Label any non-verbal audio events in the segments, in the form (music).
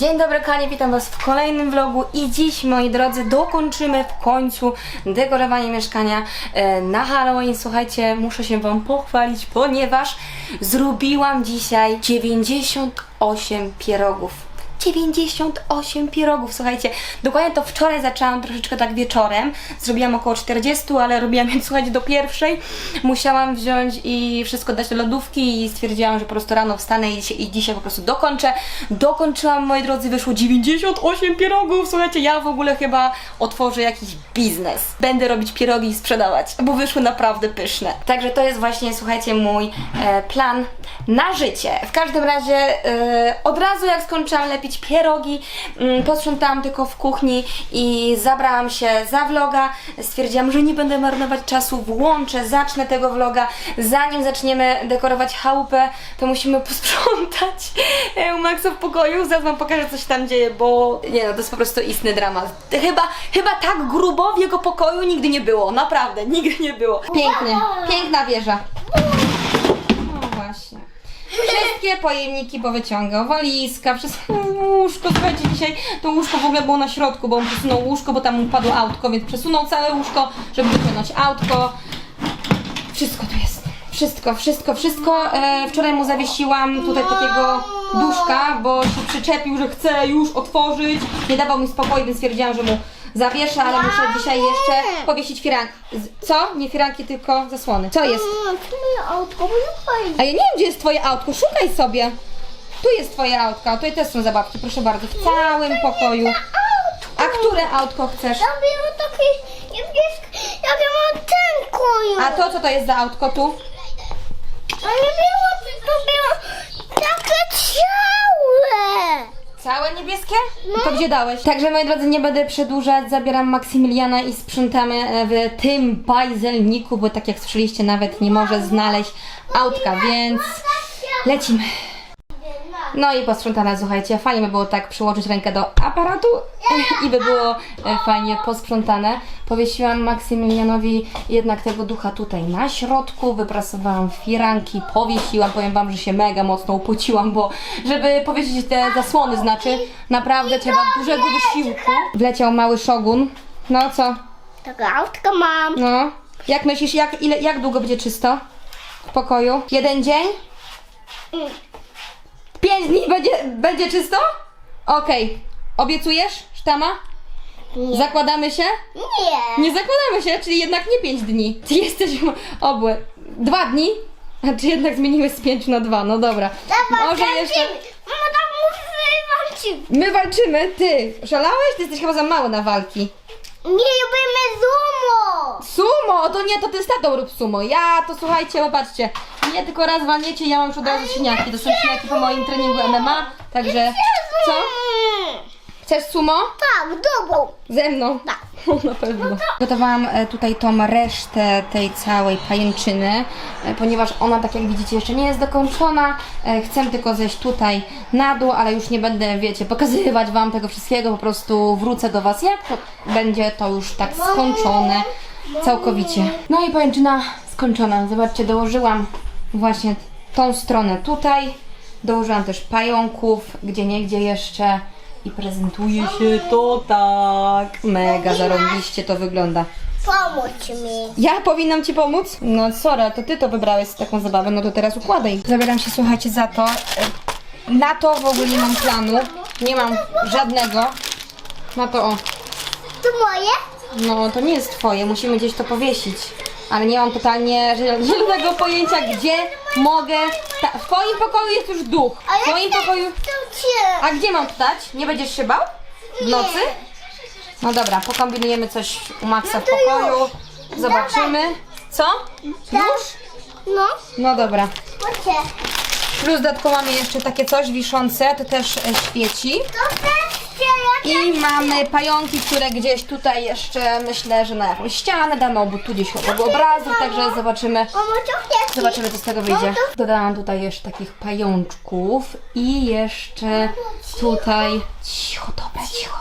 Dzień dobry kochani, witam was w kolejnym vlogu i dziś moi drodzy dokończymy w końcu dekorowanie mieszkania e, na Halloween. Słuchajcie, muszę się wam pochwalić, ponieważ zrobiłam dzisiaj 98 pierogów. 98 pierogów, słuchajcie, dokładnie to wczoraj zaczęłam troszeczkę tak wieczorem, zrobiłam około 40, ale robiłam je, (laughs) słuchajcie, do pierwszej, musiałam wziąć i wszystko dać do lodówki i stwierdziłam, że po prostu rano wstanę i dzisiaj, i dzisiaj po prostu dokończę. Dokończyłam, moi drodzy, wyszło 98 pierogów, słuchajcie, ja w ogóle chyba otworzę jakiś biznes. Będę robić pierogi i sprzedawać, bo wyszły naprawdę pyszne. Także to jest właśnie, słuchajcie, mój e, plan na życie. W każdym razie e, od razu jak skończyłam lepić pierogi, mm, posprzątałam tylko w kuchni i zabrałam się za vloga. Stwierdziłam, że nie będę marnować czasu, włączę, zacznę tego vloga. Zanim zaczniemy dekorować chałupę, to musimy (laughs) posprzątać e, u Maxa w pokoju. Zaraz wam pokażę, co się tam dzieje, bo nie no, to jest po prostu istny dramat. Chyba, chyba tak grubo w jego pokoju nigdy nie było. Naprawdę, nigdy nie było. Pięknie, piękna wieża. No właśnie. Wszystkie pojemniki powyciągał, walizka, wszystko, (laughs) łóżko, słuchajcie, dzisiaj to łóżko w ogóle było na środku, bo on przesunął łóżko, bo tam mu padło autko, więc przesunął całe łóżko, żeby wyciągnąć autko. Wszystko tu jest. Wszystko, wszystko, wszystko. E, wczoraj mu zawiesiłam tutaj takiego duszka, bo się przyczepił, że chce już otworzyć. Nie dawał mi spokoju, więc stwierdziłam, że mu zawieszę, ale muszę dzisiaj jeszcze powiesić firanki. Z- Co? Nie firanki, tylko zasłony. Co jest? Mama, to moje autko, bo nie. A ja nie wiem, gdzie jest twoje autko. Szukaj sobie. Tu jest twoje autko, a tutaj też są zabawki, proszę bardzo, w całym pokoju. A które autko chcesz? Ja miałam takie niebieskie, ja ten koju. A to co to jest za autko tu? A ja miałam, to było takie ciałe. Całe niebieskie? To gdzie dałeś? Także moi drodzy, nie będę przedłużać, zabieram Maksymiliana i sprzątamy e, w tym bajzelniku, bo tak jak słyszeliście, nawet nie może znaleźć autka, więc lecimy. No i posprzątane, słuchajcie, fajnie by było tak przyłożyć rękę do aparatu i by było e, fajnie posprzątane. Powiesiłam Maksymilianowi jednak tego ducha tutaj na środku, wyprasowałam firanki, powiesiłam, powiem wam, że się mega mocno upociłam, bo żeby powiesić te zasłony, znaczy naprawdę trzeba dużego wysiłku. Wleciał mały szogun. No co? Takie autko mam. No. Jak myślisz, jak, ile, jak długo będzie czysto w pokoju? Jeden dzień? Pięć dni będzie, będzie czysto? Okej. Obiecujesz, sztama? Nie. Zakładamy się? Nie. Nie zakładamy się, czyli jednak nie pięć dni. Ty jesteś (laughs) obły. Dwa dni? A czy jednak zmieniłeś z pięciu na dwa? No dobra. Dawaj, Może jeszcze... Mama mówi, walczymy. My walczymy, ty. Szalałeś? Ty jesteś chyba za mały na walki. Nie, robimy zumo. Sumo, to nie, to ty z tatą rób sumo. Ja, to słuchajcie, popatrzcie. Nie tylko raz walniecie, ja mam już od razu siniaki. To są siniaki po moim treningu MMA, także... Co? Chcesz sumo? Tak, dobrą. Ze mną? Tak. (laughs) Na pewno. Gotowałam e, tutaj tą resztę tej całej pajęczyny, e, ponieważ ona, tak jak widzicie, jeszcze nie jest dokończona. E, Chcę tylko zejść tutaj na dół, ale już nie będę, wiecie, pokazywać Wam tego wszystkiego, po prostu wrócę do Was, jak to będzie to już tak skończone całkowicie. No i pajęczyna skończona. Zobaczcie, dołożyłam właśnie tą stronę tutaj. Dołożyłam też pająków, gdzie niegdzie jeszcze. I prezentuje się to tak. Mega zarąbiście to wygląda. Pomóż mi. Ja powinnam Ci pomóc? No sorry, to Ty to wybrałeś taką zabawę, no to teraz układaj. Zabieram się, słuchajcie, za to. Na to w ogóle nie mam planu. Nie mam żadnego. Na to o. To moje? No to nie jest Twoje, musimy gdzieś to powiesić. Ale nie mam totalnie ża- żadnego pojęcia, gdzie mogę... Ta, w Twoim pokoju jest już duch. A W Twoim pokoju... A gdzie mam dać? Nie będziesz się bał? W nocy? No dobra, pokombinujemy coś u Maxa w No to pokoju. Zobaczymy. Co? Już? No, No dobra. Plus dodatkowo mamy jeszcze takie coś wiszące, to też e, świeci. To też I mamy pająki, które gdzieś tutaj jeszcze myślę, że na jakąś ścianę damy obok tu gdzieś obok obrazu, także zobaczymy. Zobaczymy, co z tego wyjdzie. Dodałam tutaj jeszcze takich pajączków i jeszcze tutaj... Cicho, dobra, cicho.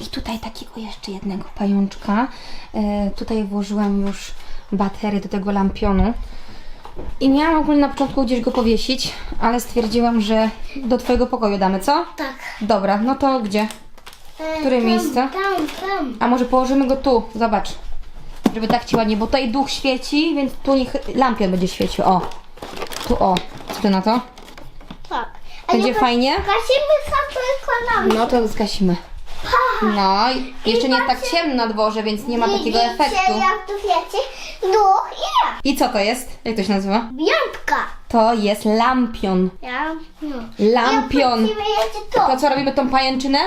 I tutaj takiego jeszcze jednego pajączka. E, tutaj włożyłam już baterię do tego lampionu. I miałam ogólnie na początku gdzieś go powiesić, ale stwierdziłam, że do twojego pokoju damy, co? Tak. Dobra, no to gdzie? E, Które tam, miejsce? Tam, tam. A może położymy go tu, zobacz. Żeby tak ci ładnie, bo tutaj duch świeci, więc tu niech lampion będzie świecił. O, tu o. Co ty na to? Tak. A Będzie nie fajnie? Gasimy zapykłanami. No to zgasimy. No, i jeszcze nie tak ciemno na dworze, więc nie ma takiego efektu. jak tu wiecie? I ja. I co to jest? Jak to się nazywa? Bianka. To jest lampion. Ja, no. Lampion. Ja to. To co, robimy tą pajęczynę?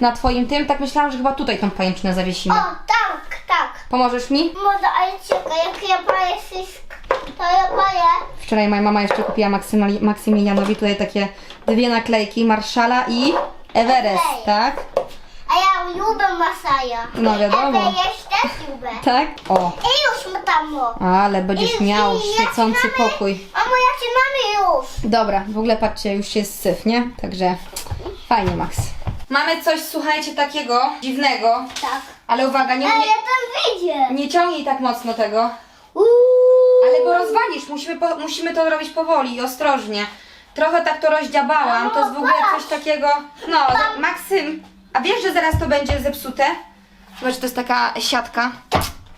Na twoim tym? Tak myślałam, że chyba tutaj tą pajęczynę zawiesimy. O, tak, tak. Pomożesz mi? Może, ale czekaj, jak ja paję wszystko, to ja paję. Wczoraj moja mama jeszcze kupiła Maksymali- Maksymilianowi tutaj takie dwie naklejki, Marszala i Everest, Okej. tak? Lubię Masaja. No wiadomo. Ja też lubię. (laughs) Tak? O, I już my tam mo. ale będziesz miał świecący pokój. Mamo, ja ci mamy już. Dobra, w ogóle patrzcie, już jest syf, nie? Także fajnie, Max. Mamy coś, słuchajcie, takiego dziwnego, Tak. ale uwaga, nie, Ale nie, ja tam widzę. nie ciągnij tak mocno tego. Uuu. Ale go rozwalisz, musimy, po, musimy to robić powoli i ostrożnie. Trochę tak to rozdziabałam, to jest w ogóle coś takiego... No, Maksym, a wiesz, że zaraz to będzie zepsute? Zobacz, to jest taka siatka.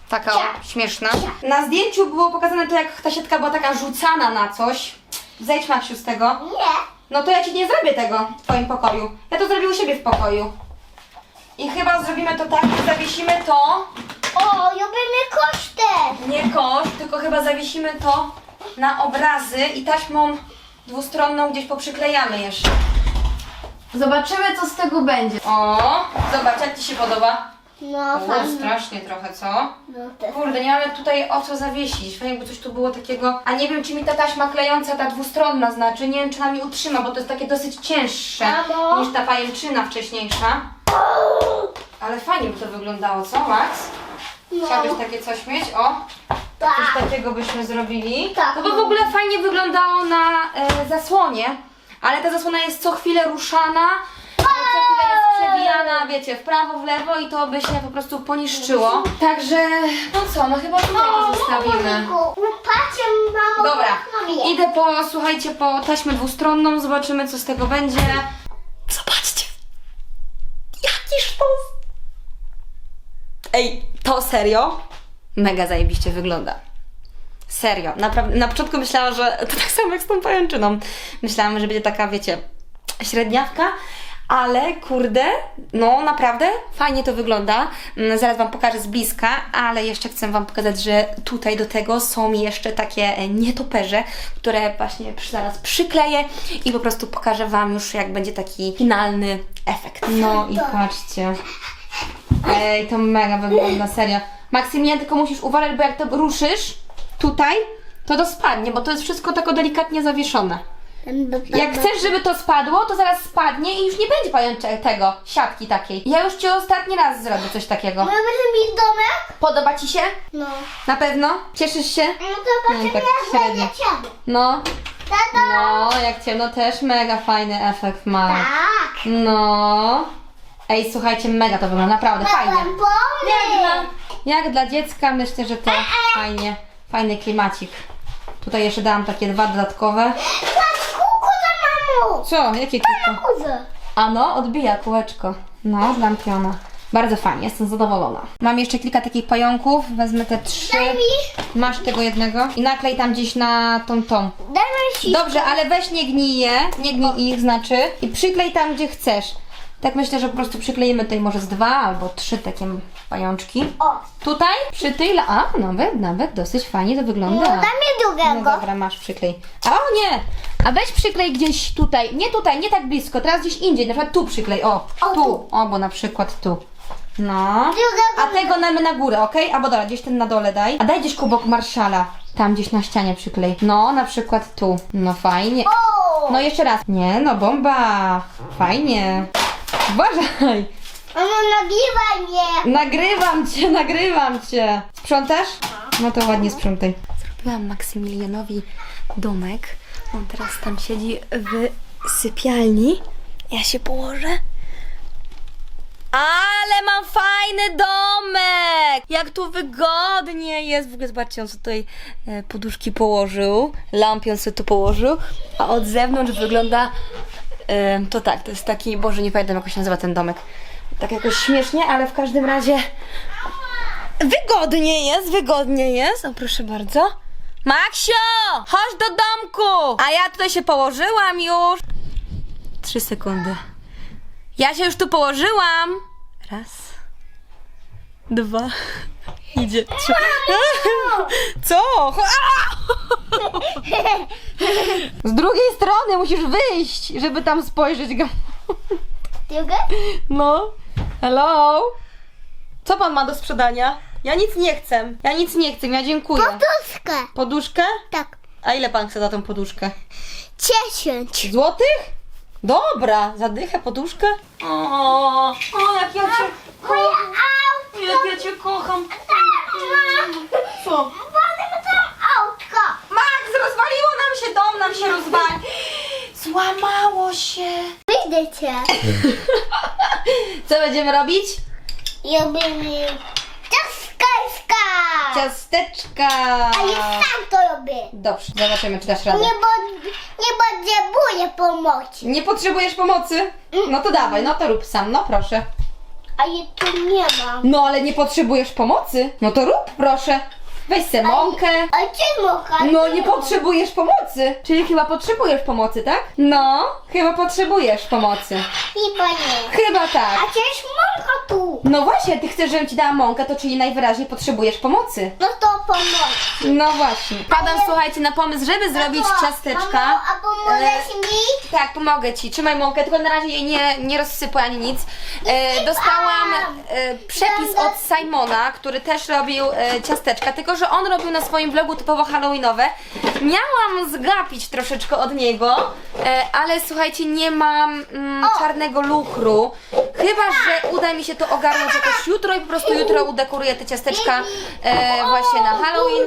Taka o, śmieszna. Na zdjęciu było pokazane to, jak ta siatka była taka rzucana na coś. Zejdź Maksiu z tego. Nie. No to ja ci nie zrobię tego w twoim pokoju. Ja to zrobię u siebie w pokoju. I chyba zrobimy to tak, że zawiesimy to O, robimy kosztę. nie kosz, tylko chyba zawiesimy to na obrazy i taśmą dwustronną gdzieś poprzyklejamy jeszcze. Zobaczymy, co z tego będzie. O, zobacz, jak Ci się podoba? No, O, fajnie. strasznie trochę, co? No. Kurde, nie mamy tutaj o co zawiesić. Fajnie, jakby coś tu było takiego. A nie wiem, czy mi ta taśma klejąca, ta dwustronna znaczy. Nie wiem, czy ona mi utrzyma, bo to jest takie dosyć cięższe Mamo. niż ta pajęczyna wcześniejsza. Ale fajnie by to wyglądało, co, Max? No. Chciałbyś takie coś mieć? O, Tak. Coś takiego byśmy zrobili. Tak. To by w ogóle fajnie wyglądało na e, zasłonie, ale ta zasłona jest co chwilę ruszana, co chwilę jest przewijana, wiecie, w prawo, w lewo i to by się po prostu poniszczyło. Także, no co, no chyba tutaj to zostawimy. Patrzcie, mamo, Dobra, idę po, słuchajcie, po taśmę dwustronną, zobaczymy co z tego będzie. Zobaczcie, jaki sztos. Ej, to serio? Mega zajebiście wygląda. Serio, naprawdę. Na początku myślałam, że (laughs) to tak samo jak z tą pajęczyną. Myślałam, że będzie taka, wiecie, średniawka, ale kurde, no naprawdę fajnie to wygląda. Mm, Zaraz Wam pokażę z bliska, ale jeszcze chcę Wam pokazać, że tutaj do tego są jeszcze takie e, nietoperze, które właśnie zaraz przykleję i po prostu pokażę Wam już, jak będzie taki finalny efekt. No i patrzcie. Ej, to mega wygląda, serio. Maksymilian, tylko musisz uważać, bo jak to ruszysz tutaj, to to spadnie, bo to jest wszystko tak delikatnie zawieszone. Jak chcesz, żeby to spadło, to zaraz spadnie i już nie będzie pajączek tego, siatki takiej. Ja już Ci ostatni raz zrobię coś takiego. My będziemy mieć domek? Podoba Ci się? No. Na pewno? Cieszysz się? No to patrzymy, tak jak średnio. będzie ciemno. No, no, jak ciemno też mega fajny efekt ma. Tak. No. Ej, słuchajcie, mega to wygląda, naprawdę fajnie. Mam pomysł. Jak dla, jak dla dziecka myślę, że to fajnie, fajny klimacik. Tutaj jeszcze dałam takie dwa dodatkowe. Patrz, kółko za mamą. Co? Jakie kółko? Kółko. A no, odbija kółeczko. No, z lampiona. Bardzo fajnie, jestem zadowolona. Mam jeszcze kilka takich pająków, wezmę te trzy. Daj mi. Masz tego jednego i naklej tam gdzieś na tą tą. Daj mi ścisk. Dobrze, ale weź nie gnij je, nie gnij ich znaczy i przyklej tam gdzie chcesz. Tak myślę, że po prostu przykleimy tutaj może z dwa albo trzy takie pajączki. O. Tutaj przy tej. la- A, nawet, nawet dosyć fajnie to No, wygląda. daj mi No drugiego. dobra, masz przyklej. A o nie! A weź przyklej gdzieś tutaj. Nie tutaj, nie tak blisko, teraz gdzieś indziej. Na przykład tu przyklej. O, O, tu. O, bo na przykład tu. No. Drugiego. A tego damy na górę, ok? Albo dobra, gdzieś ten na dole daj. A daj gdzieś kubok marszala. Tam gdzieś na ścianie przyklej. No, na przykład tu. No fajnie. O. No jeszcze raz. Nie, no bomba. Fajnie. Uważaj. Mamo, nagrywaj mnie. Nagrywam cię, nagrywam cię. Sprzątasz? No to ładnie sprzątaj. Zrobiłam Maksymilianowi domek. On teraz tam siedzi w sypialni. Ja się położę. Ale mam fajny domek! Jak tu wygodnie jest. W ogóle zobaczcie, on sobie tutaj e, poduszki położył, lampion sobie tu położył, a od zewnątrz wygląda e, to tak, to jest taki, Boże, nie pamiętam jak się nazywa ten domek. Tak jakoś śmiesznie, ale w każdym razie wygodnie jest, wygodnie jest. O, proszę bardzo. Maksio, chodź do domku! A ja tutaj się położyłam już. Trzy sekundy. Ja się już tu położyłam. Raz. Dwa. Idzie. Trzy. (laughs) Co? (laughs) Z drugiej strony musisz wyjść, żeby tam spojrzeć go. Druga? No. Hello? Co pan ma do sprzedania? Ja nic nie chcę. Ja nic nie chcę, ja dziękuję. Poduszkę. Poduszkę? Tak. A ile pan chce za tą poduszkę? Dziesięć. Złotych? Dobra, zadychę poduszkę. O, o jak ja cię kocham. Jak ja cię kocham. Co? Max, rozwaliło nam się dom, nam się rozwali. Złamało się. Wyjdę cię. Co będziemy robić? Robimy ciasteczka. Ciasteczka. A ja sam to robię. Dobrze, zobaczymy, czy dasz radę. Nie, bo, nie potrzebuję pomocy. Nie potrzebujesz pomocy? No to dawaj, no to rób sam, no proszę. A ja tu nie mam. No ale nie potrzebujesz pomocy? No to rób, proszę. Weź se mąkę. A ty mocha? No nie potrzebujesz pomocy. Czyli chyba potrzebujesz pomocy, tak? No, chyba potrzebujesz pomocy. Chyba nie. Chyba tak. A przecież mocha tu. No właśnie, ty chcesz, żebym ci dała mąkę, to czyli najwyraźniej potrzebujesz pomocy. No to pomoc. No właśnie. Padam, słuchajcie, na pomysł, żeby zrobić Mamo, ciasteczka. Mamo, a pomożesz E, mi? Tak, pomogę ci. Trzymaj mąkę, tylko na razie jej nie, nie rozsypuj ani nic. E, dostałam e, przepis od Simona, który też robił e, ciasteczka, tylko że on robił na swoim vlogu typowo halloweenowe. Miałam zgapić troszeczkę od niego, e, ale słuchajcie, nie mam mm, czarnego luchru. Chyba, że uda mi się to ogarnąć jakoś jutro i po prostu jutro udekoruję te ciasteczka e, właśnie na Halloween.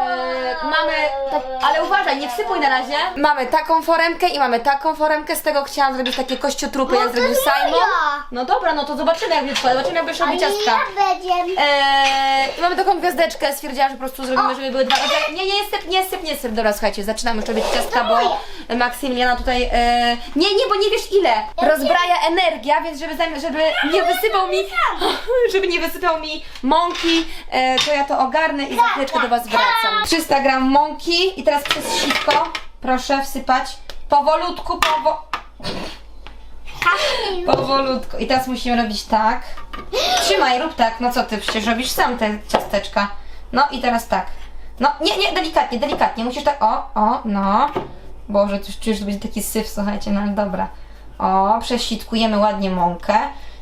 E, mamy, tak, ale uważaj, nie wsypuj na razie. Mamy taką foremkę i mamy taką foremkę. Z tego chciałam zrobić takie kościotrupy, jak No to zrobił nie Simon. ja. No dobra, no to zobaczymy jak twoje, zobaczymy jak będziesz robić ciastka. będę. Eee, i mamy taką gwiazdeczkę, stwierdziłam, że po prostu zrobimy, żeby były dwa rodzaje. Nie, nie, syp, nie syp, nie syp. Dobra, słuchajcie, zaczynamy już robić ciastka, bo Maksymiliana tutaj... E, nie, nie, bo nie wiesz ile. Rozbraja energia, więc żeby, żeby nie wysypał mi... (laughs) Żeby nie wysypał mi mąki, e, to ja to ogarnę i za chwileczkę do Was wracam. 300 gram mąki i teraz przez sitko proszę wsypać powolutku, powo... Powolutku. I teraz musimy robić tak. Trzymaj, rób tak. No co ty, przecież robisz sam te ciasteczka. No i teraz tak. No, nie, nie, delikatnie, delikatnie. Musisz tak, o, o, no. Boże, coś czujesz, że będzie taki syf, słuchajcie, no ale dobra. O, przesitkujemy ładnie mąkę.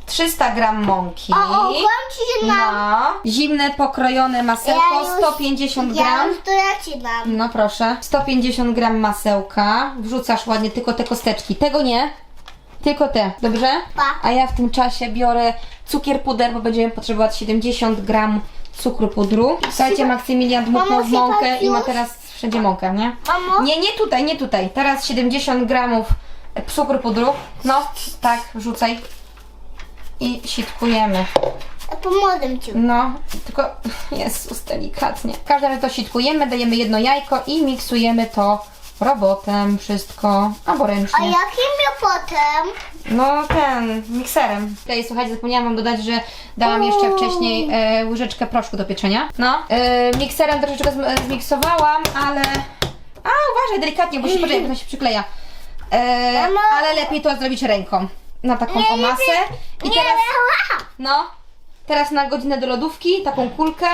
300 gram mąki. O, o, że mam. No. Zimne, pokrojone masełko, Ja już- 150 Ja gram. już to ja ci dam. No proszę. 150 gram masełka. Wrzucasz ładnie tylko te kosteczki. Tego nie. Tylko te, dobrze? Pa. A ja w tym czasie biorę cukier puder, bo będziemy potrzebować 70 gram cukru pudru. Słuchajcie, Maksymilian dmuchnął w mąkę i ma teraz wszędzie mąkę, nie? Mamo? Nie, nie tutaj, nie tutaj. Teraz 70 gramów e, cukru pudru. No, tak, rzucaj. I sitkujemy. Pomogę ci. No, tylko (laughs) Jezus, delikatnie. W każdym razie to sitkujemy, dajemy jedno jajko i miksujemy to robotem, wszystko, albo A ręcznie. jakim ja potem? No ten, mikserem. Tutaj słuchajcie, zapomniałam wam dodać, że dałam jeszcze wcześniej e, łyżeczkę proszku do pieczenia. No, e, mikserem troszeczkę zm- zmiksowałam, ale... A, uważaj, delikatnie, bo się, poczekaj, bo to się przykleja. E, Mamo. ale lepiej to zrobić ręką. Na taką o masę. I teraz... ła! No, teraz na godzinę do lodówki, taką kulkę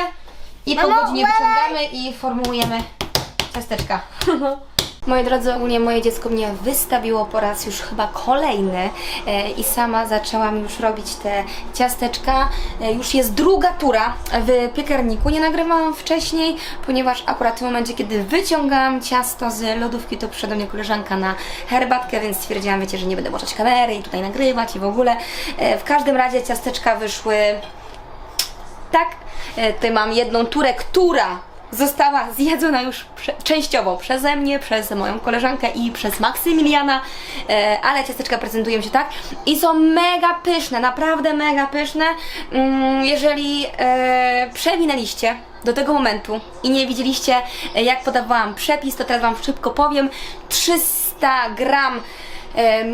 i po Mamo, godzinie uważaj. wyciągamy i formułujemy ciasteczka. (laughs) Moi drodzy, ogólnie moje dziecko mnie wystawiło po raz już chyba kolejny e, i sama zaczęłam już robić te ciasteczka. E, już jest druga tura w piekarniku. Nie nagrywałam wcześniej, ponieważ akurat w momencie, kiedy wyciągałam ciasto z lodówki, to przyszła do mnie koleżanka na herbatkę, więc stwierdziłam, wiecie, że nie będę włączać kamery i tutaj nagrywać i w ogóle. E, w każdym razie ciasteczka wyszły tak. Tutaj mam jedną turę, która została zjedzona już prze, częściowo przeze mnie, przez moją koleżankę i przez Maksymiliana, e, ale ciasteczka prezentują się tak i są mega pyszne, naprawdę mega pyszne. Mm, jeżeli e, przewinęliście do tego momentu i nie widzieliście e, jak podawałam przepis, to teraz Wam szybko powiem. 300 gram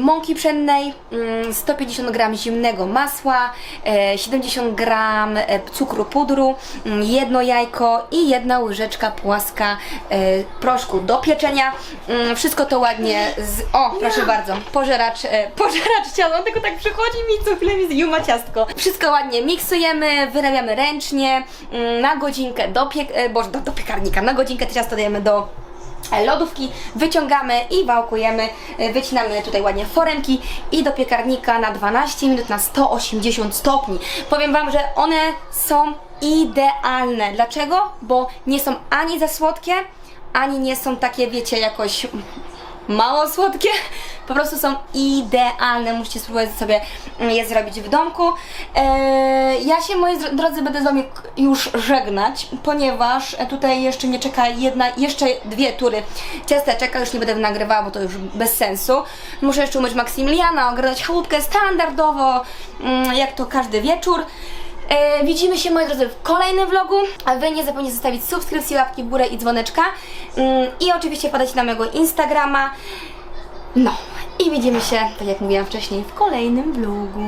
mąki pszennej, mm, 150 gram zimnego masła, e, 70 gram e, cukru pudru, mm, jedno jajko i jedna łyżeczka płaska e, proszku do pieczenia. Mm, Wszystko to ładnie z... O, proszę bardzo, pożeracz, e, pożeracz ciała, on tylko tak przychodzi mi co chwilę mi ma ciastko. Wszystko ładnie miksujemy, wyrabiamy ręcznie, mm, na godzinkę do, piek... e, boże, do, do piekarnika, na godzinkę te ciasto dajemy do e, lodówki, wyciągamy i wałkujemy, e, wycinamy tutaj ładnie foremki i do piekarnika na 12 minut na 180 stopni. Powiem Wam, że one są idealne. Dlaczego? Bo nie są ani za słodkie, ani nie są takie, wiecie, jakoś mało słodkie, po prostu są idealne. Musicie spróbować sobie je zrobić w domku. Eee, ja się, moi dro- drodzy, będę z Wami już żegnać, ponieważ tutaj jeszcze mnie czeka jedna, jeszcze dwie tury ciasteczek, już nie będę nagrywała, bo to już bez sensu. Muszę jeszcze umyć Maksymiliana, ogarnąć chałupkę standardowo, mm, jak to każdy wieczór. E, widzimy się moi drodzy w kolejnym vlogu, a Wy nie zapomnijcie zostawić subskrypcji, łapki w górę i dzwoneczka Mm, i oczywiście podać na mojego Instagrama. No i widzimy się, tak jak mówiłam wcześniej, w kolejnym vlogu.